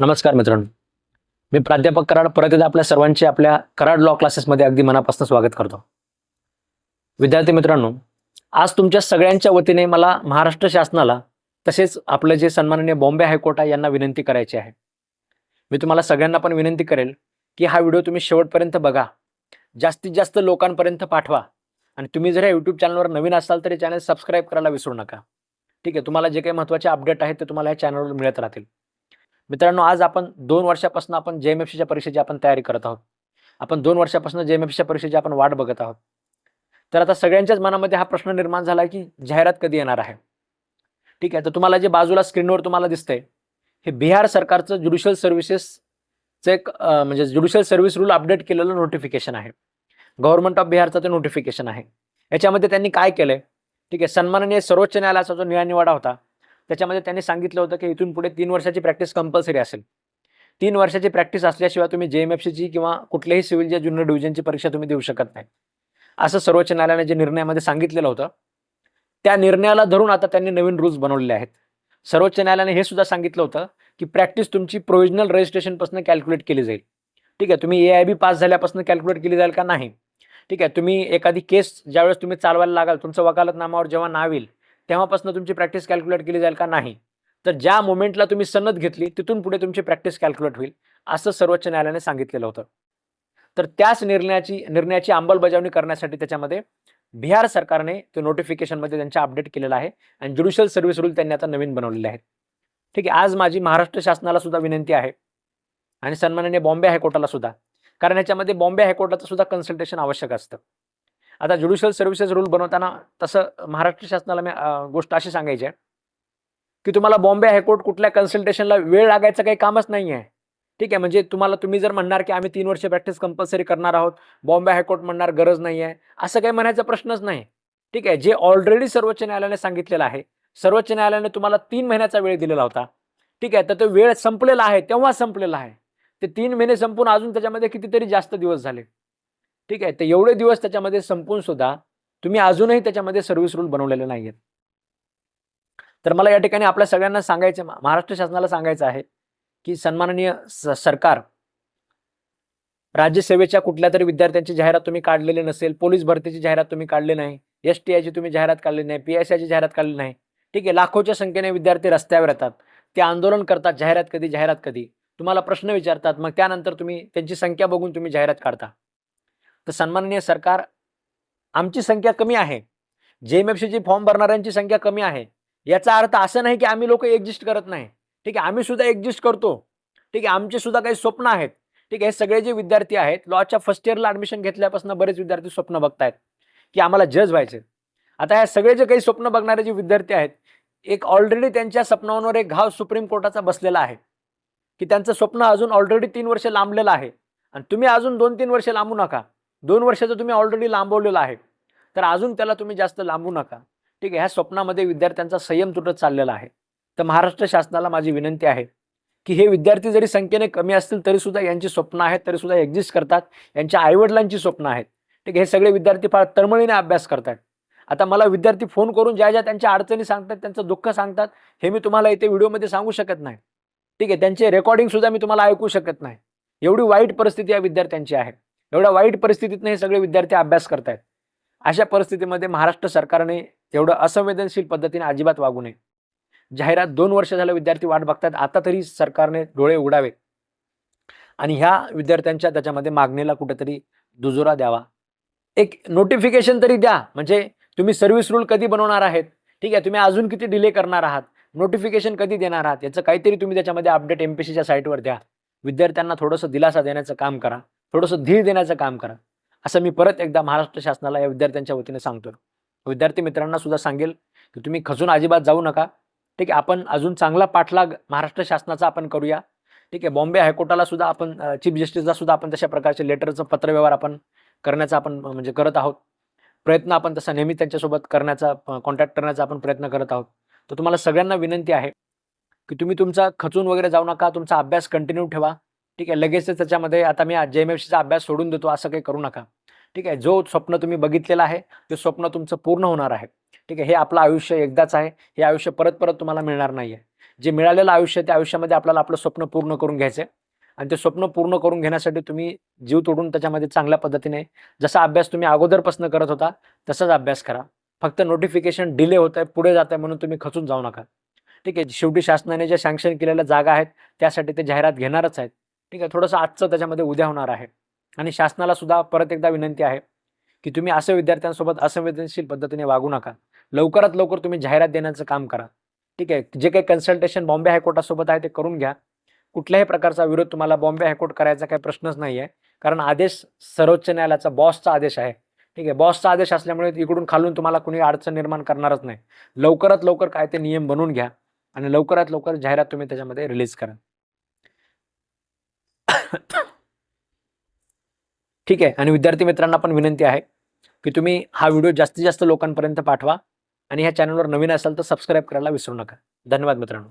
नमस्कार मित्रांनो. मी प्राध्यापक कराड परत एकदा आपल्या सर्वांचे आपल्या कराड लॉ क्लासेसमध्ये अगदी मनापासून स्वागत करतो. विद्यार्थी मित्रांनो आज तुमच्या सगळ्यांच्या वतीने मला महाराष्ट्र शासनाला तसेच आपलं जे सन्माननीय बॉम्बे हायकोर्ट आहे यांना विनंती करायची आहे. मी तुम्हाला सगळ्यांना पण विनंती करेल की हा व्हिडिओ तुम्ही शेवटपर्यंत बघा. जास्तीत जास्त लोकांपर्यंत पाठवा. आणि तुम्ही जर या यूट्यूब चॅनलवर नवीन असाल तरी चॅनल सबस्क्राईब करायला विसरू नका. ठीक आहे तुम्हाला जे काही महत्त्वाचे अपडेट आहेत ते तुम्हाला या चॅनलवर मिळत राहतील. मित्रांनो आज आपण दोन वर्षापासून आपण जे एम एफ सीच्या परीक्षेची आपण तयारी करत आहोत. आपण दोन वर्षापासून जे एम एफ सीच्या परीक्षेची आपण वाट बघत आहोत. तर आता सगळ्यांच्याच मनामध्ये हा प्रश्न निर्माण झाला की जाहिरात कधी येणार आहे? ठीक आहे तर तुम्हाला जे बाजूला स्क्रीनवर तुम्हाला दिसतंय हे बिहार सरकारचं ज्युडिशियल सर्व्हिसेसचं एक म्हणजे ज्युडिशियल सर्व्हिस रूल अपडेट केलेलं नोटिफिकेशन आहे. गव्हर्नमेंट ऑफ बिहारचं ते नोटिफिकेशन आहे. याच्यामध्ये त्यांनी काय केलंय? ठीक आहे सन्माननीय सर्वोच्च न्यायालयाचा जो निवाडा होता त्याच्यामध्ये त्यांनी सांगितलं होतं की इथून पुढे तीन वर्षाची प्रॅक्टिस कंपल्सरी असेल. तीन वर्षाची प्रॅक्टिस असल्याशिवाय तुम्ही जे एम एफ सीची किंवा कुठल्याही सिव्हिलच्या ज्युनियर डिव्हिजनची परीक्षा तुम्ही देऊ शकत नाही. असं सर्वोच्च न्यायालयाने जे निर्णयामध्ये सांगितलेलं होतं त्या निर्णयाला धरून आता त्यांनी नवीन रूल्स बनवलेले आहेत. सर्वोच्च न्यायालयाने हे सुद्धा सांगितलं होतं की प्रॅक्टिस तुमची प्रोव्हिजनल रजिस्ट्रेशनपासून कॅल्क्युलेट केली जाईल. ठीक आहे तुम्ही ए आय बी पास झाल्यापासून कॅल्क्युलेट केली जाईल का नाही? ठीक आहे तुम्ही एखादी केस ज्यावेळेस तुम्ही चालवायला लागाल तुमचं वकालतनामावर जेव्हा नाव येईल तेव्हापासून तुमची प्रॅक्टिस कॅल्क्युलेट केली जाईल का? नाही. तर ज्या मोमेंटला तुम्ही सनद घेतली तिथून पुढे तुमची प्रॅक्टिस कॅल्क्युलेट होईल असं सर्वोच्च न्यायालयाने सांगितलेलं होतं. तर त्याच निर्णयाची निर्णयाची अंमलबजावणी करण्यासाठी त्याच्यामध्ये बिहार सरकारने ते नोटिफिकेशनमध्ये त्यांच्या अपडेट केलेलं आहे आणि ज्युडिशियल सर्व्हिस रूल त्यांनी आता नवीन बनवलेले आहेत. ठीक आहे आज माझी महाराष्ट्र शासनाला सुद्धा विनंती आहे आणि सन्माननीय बॉम्बे हायकोर्टाला सुद्धा. कारण याच्यामध्ये बॉम्बे हायकोर्टाचं सुद्धा कन्सल्टेशन आवश्यक असतं. आता ज्युडिशियल सर्व्हिसेस रूल बनवताना तसं महाराष्ट्र शासनाला मी गोष्ट अशी सांगायची आहे की तुम्हाला बॉम्बे हायकोर्ट कुठल्या कन्सल्टेशनला वेळ लागायचं काही कामच नाही आहे ठीक आहे म्हणजे तुम्हाला तुम्ही जर म्हणणार की आम्ही तीन वर्ष प्रॅक्टिस कंपल्सरी करणार आहोत बॉम्बे हायकोर्ट म्हणणार गरज नाही आहे असं काही म्हणायचा प्रश्नच नाही. ठीक आहे जे ऑलरेडी सर्वोच्च न्यायालयाने सांगितलेलं आहे सर्वोच्च न्यायालयाने तुम्हाला तीन महिन्याचा वेळ दिलेला होता. ठीक आहे तर तो वेळ संपलेला आहे तेव्हा संपलेला आहे. ते तीन महिने संपून अजून त्याच्यामध्ये कितीतरी जास्त दिवस झाले. ठीक आहे तर एवढे दिवस त्याच्यामध्ये संपून सुद्धा तुम्ही अजूनही त्याच्यामध्ये सर्व्हिस रूल बनवलेले नाही तर मला या ठिकाणी आपल्या सगळ्यांना सांगायचं महाराष्ट्र शासनाला सांगायचं आहे की सन्माननीय सरकार राज्यसेवेच्या कुठल्या तरी विद्यार्थ्यांची जाहिरात तुम्ही काढलेली नसेल पोलीस भरतीची जाहिरात तुम्ही काढली नाही एस टी आयची तुम्ही जाहिरात काढली नाही पी एस आयची जाहिरात काढली नाही ठीक आहे लाखोच्या संख्येने विद्यार्थी रस्त्यावर येतात ते आंदोलन करतात जाहिरात कधी जाहिरात कधी तुम्हाला प्रश्न विचारतात मग त्यानंतर तुम्ही त्यांची संख्या बघून तुम्ही जाहिरात काढता. तर सन्माननीय सरकार आमची संख्या कमी आहे. जे एम एफ सीची फॉर्म भरणाऱ्यांची संख्या कमी आहे. याचा अर्थ असं नाही की आम्ही लोक एक्झिस्ट करत नाही. ठीक आहे आम्ही सुद्धा एक्झिस्ट करतो. ठीक आहे आमचे सुद्धा काही स्वप्न आहेत. ठीक आहे सगळे जे विद्यार्थी आहेत लॉच्या फर्स्ट इयरला ऍडमिशन घेतल्यापासून बरेच विद्यार्थी स्वप्न बघतायत. की आम्हाला जज व्हायचे आता ह्या सगळे जे काही स्वप्न बघणारे जे विद्यार्थी आहेत एक ऑलरेडी त्यांच्या स्वप्नांवर एक घाव सुप्रीम कोर्टाचा बसलेला आहे. की त्यांचं स्वप्न अजून ऑलरेडी तीन वर्ष लांबलेलं आहे. आणि तुम्ही अजून दोन तीन वर्ष लांबू नका. दोन वर्षाचं तुम्ही ऑलरेडी लांबवलेलं आहे. तर अजून त्याला तुम्ही जास्त लांबू नका. ठीक आहे ह्या स्वप्नामध्ये विद्यार्थ्यांचा संयम तुटत चाललेला आहे. तर महाराष्ट्र शासनाला माझी विनंती आहे की हे विद्यार्थी जरी संख्येने कमी असतील तरी सुद्धा यांची स्वप्न आहेत तरी सुद्धा एक्झिस्ट करतात. यांच्या आईवडिलांची स्वप्न आहेत. ठीक आहे हे सगळे विद्यार्थी फार तळमळीने अभ्यास करतात आता मला विद्यार्थी फोन करून ज्या ज्या त्यांच्या अडचणी सांगतात त्यांचं दुःख सांगतात हे मी तुम्हाला इथे व्हिडिओमध्ये सांगू शकत नाही. ठीक आहे त्यांचे रेकॉर्डिंग सुद्धा मी तुम्हाला ऐकू शकत नाही. एवढी वाईट परिस्थिती या विद्यार्थ्यांची आहे. एवढ्या वाईट परिस्थितीतनं हे सगळे विद्यार्थी अभ्यास करतायत. अशा परिस्थितीमध्ये महाराष्ट्र सरकारने एवढं असंवेदनशील पद्धतीने अजिबात वागू नये. जाहिरात दोन वर्ष झालं विद्यार्थी वाट बघतात आता तरी सरकारने डोळे उघडावे. आणि ह्या विद्यार्थ्यांच्या त्याच्यामध्ये मागणीला कुठेतरी दुजोरा द्यावा. एक नोटिफिकेशन तरी द्या म्हणजे तुम्ही सर्व्हिस रूल कधी बनवणार आहेत? ठीक आहे तुम्ही अजून किती डिले करणार आहात? नोटिफिकेशन कधी देणार आहात? याचं काहीतरी तुम्ही त्याच्यामध्ये अपडेट एम पी सीच्या साईटवर द्या. विद्यार्थ्यांना थोडंसं दिलासा देण्याचं काम करा. थोडंसं धीर देण्याचं काम करा. असं मी परत एकदा महाराष्ट्र शासनाला या विद्यार्थ्यांच्या वतीने सांगतो विद्यार्थी मित्रांना सुद्धा सांगेल की तुम्ही खचून अजिबात जाऊ नका. ठीक आहे आपण अजून चांगला पाठलाग महाराष्ट्र शासनाचा आपण करूया. ठीक आहे बॉम्बे हायकोर्टाला सुद्धा आपण चीफ जस्टिसला सुद्धा आपण तशा प्रकारचे लेटरचं पत्रव्यवहार आपण करण्याचा आपण म्हणजे करत आहोत. प्रयत्न आपण तसा नेहमी त्यांच्यासोबत करण्याचा कॉन्टॅक्ट करण्याचा आपण प्रयत्न करत आहोत. तर तुम्हाला सगळ्यांना विनंती आहे की तुम्ही तुमचा खचून वगैरे जाऊ नका तुमचा अभ्यास कंटिन्यू ठेवा. ठीक आहे लगेचच त्याच्यामध्ये आता मी जे एम एफ सीचा अभ्यास सोडून देतो असं काही करू नका. ठीक आहे जो स्वप्न तुम्ही बघितलेलं आहे ते स्वप्न तुमचं पूर्ण होणार आहे. ठीक आहे हे आपलं आयुष्य एकदाच आहे हे आयुष्य परत परत तुम्हाला मिळणार नाही आहे जे मिळालेलं आयुष्य त्या आयुष्यामध्ये आपल्याला आपलं स्वप्न पूर्ण करून घ्यायचं आहे आणि ते स्वप्न पूर्ण करून घेण्यासाठी तुम्ही जीव तोडून त्याच्यामध्ये चांगल्या पद्धतीने जसा अभ्यास तुम्ही अगोदरपासून करत होता तसाच अभ्यास करा. फक्त नोटिफिकेशन डिले होत आहे पुढे जात आहे म्हणून तुम्ही खचून जाऊ नका. ठीक आहे शेवटी शासनाने ज्या सँक्शन केलेल्या जागा आहेत त्यासाठी ते जाहिरात घेणारच आहेत. ठीक आहे थोडंसं आजचं त्याच्यामध्ये उद्या होणार आहे. आणि शासनाला सुद्धा परत एकदा विनंती आहे की तुम्ही असं विद्यार्थ्यांसोबत असंवेदनशील पद्धतीने वागू नका. लवकरात लवकर तुम्ही जाहिरात देण्याचं काम करा. ठीक आहे जे काही कन्सल्टेशन बॉम्बे हायकोर्टासोबत आहे ते करून घ्या. कुठल्याही प्रकारचा विरोध तुम्हाला बॉम्बे हायकोर्ट करायचा काही प्रश्नच नाही आहे कारण आदेश सर्वोच्च न्यायालयाचा बॉसचा आदेश आहे. ठीक आहे बॉसचा आदेश असल्यामुळे इकडून खालून तुम्हाला कुणी अडचण निर्माण करणारच नाही. लवकरात लवकर काय ते नियम बनवून घ्या. आणि लवकरात लवकर जाहिरात तुम्ही त्याच्यामध्ये रिलीज करा. ठीक आहे. आणि विद्यार्थी मित्रांना पण विनंती आहे की तुम्ही हा व्हिडिओ जास्तीत जास्त लोकांपर्यंत पाठवा आणि ह्या चॅनलवर नवीन असाल तर सबस्क्राईब करायला विसरू नका. धन्यवाद मित्रांनो.